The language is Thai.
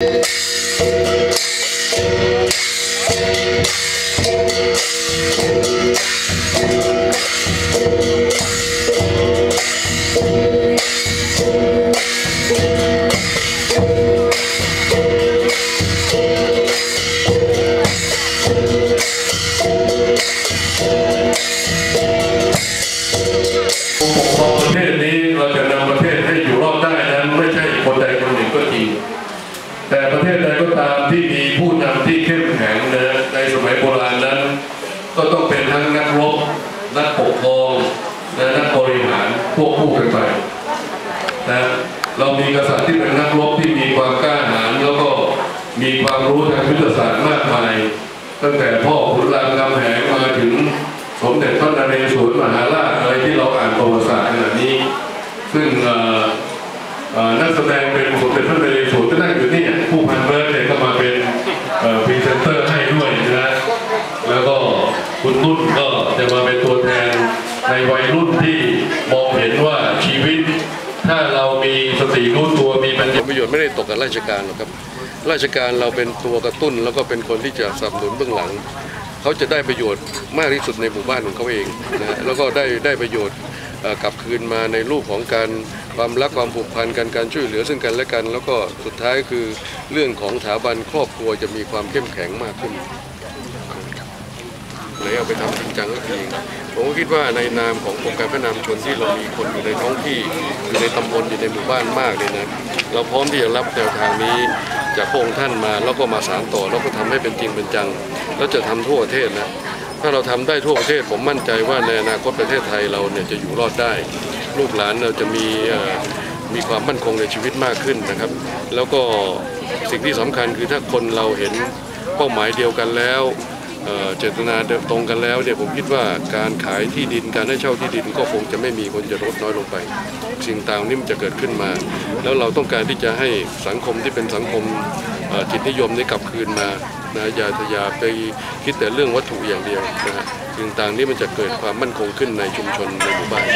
ผู้ป แต่ประเทศใดก็ตามที่มีผู้นำที่เข้มแข็งนะในสมัยโบราณนั้น ก็ต้องเป็นทั้งนักรบนักปกครองและนักบริหารควบคู่กันไปนะเรามีกษัตริย์ที่เป็นนักรบที่มีความกล้าหาญแล้วก็มีความรู้ทางยุทธศาสตร์มากมาย ตั้งแต่พ่อขุนรามคำแหงมาถึงสมเด็จพระนเรศวรมหาราชอะไรที่เราอ่านประวัติศาสตร์ขนาดนี้ ซึ่งอ่อเอ่อนักแสดงเป็นสมเด็จพระนเรศวร คุณนุ่นก็จะมาเป็นตัวแทนในวัยรุ่นที่มองเห็นว่าชีวิต ถ้าเรามีสติรู้ตัวมีปัญญาประโยชน์ไม่ได้ตกกับราชการหรอกครับ ราชการเราเป็นตัวกระตุ้น แล้วก็เป็นคนที่จะสนับสนุนเบื้องหลัง เขาจะได้ประโยชน์มากที่สุดในหมู่บ้านของเขาเองนะฮะแล้วก็ได้ได้ประโยชน์กลับคืนมาในรูปของการความรักความผูกพันกันการช่วยเหลือซึ่งกันและกัน แล้วก็สุดท้ายคือเรื่องของสถาบันครอบครัวจะมีความเข้มแข็งมากขึ้น เลยเอาไปทำจริงจังก็คือผมก็คิดว่าในนามของโครงการพัฒนาชุมชนที่เรามีคนอยู่ในท้องที่อยู่ในตำบลอยู่ในหมู่บ้านมากเลยนะเราพร้อมที่จะรับแนวทางนี้จากพระองค์ท่านมาแล้วก็มาสานต่อแล้วก็ทำให้เป็นจริงเป็นจัง แล้วจะทำทั่วประเทศนะถ้าเราทำได้ทั่วประเทศผมมั่นใจว่าในอนาคตประเทศไทยเราเนี่ยจะอยู่รอดได้ ลูกหลานเราจะมีมีความมั่นคงในชีวิตมากขึ้นนะครับ แล้วก็สิ่งที่สำคัญคือถ้าคนเราเห็นเป้าหมายเดียวกันแล้ว เจตนาตรงกันแล้วเนี่ยผมคิดว่าการขายที่ดินการให้เช่าที่ดินก็คงจะไม่มีคนจะลดน้อยลงไป สิ่งต่างนี้มันจะเกิดขึ้นมา แล้วเราต้องการที่จะให้สังคมที่เป็นสังคมจิตนิยมได้กลับคืนมานะอย่าอย่าไปคิดแต่เรื่องวัตถุอย่างเดียวนะฮะสิ่งต่างนี้มันจะเกิดความมั่นคงขึ้นในชุมชนในหมู่บ้าน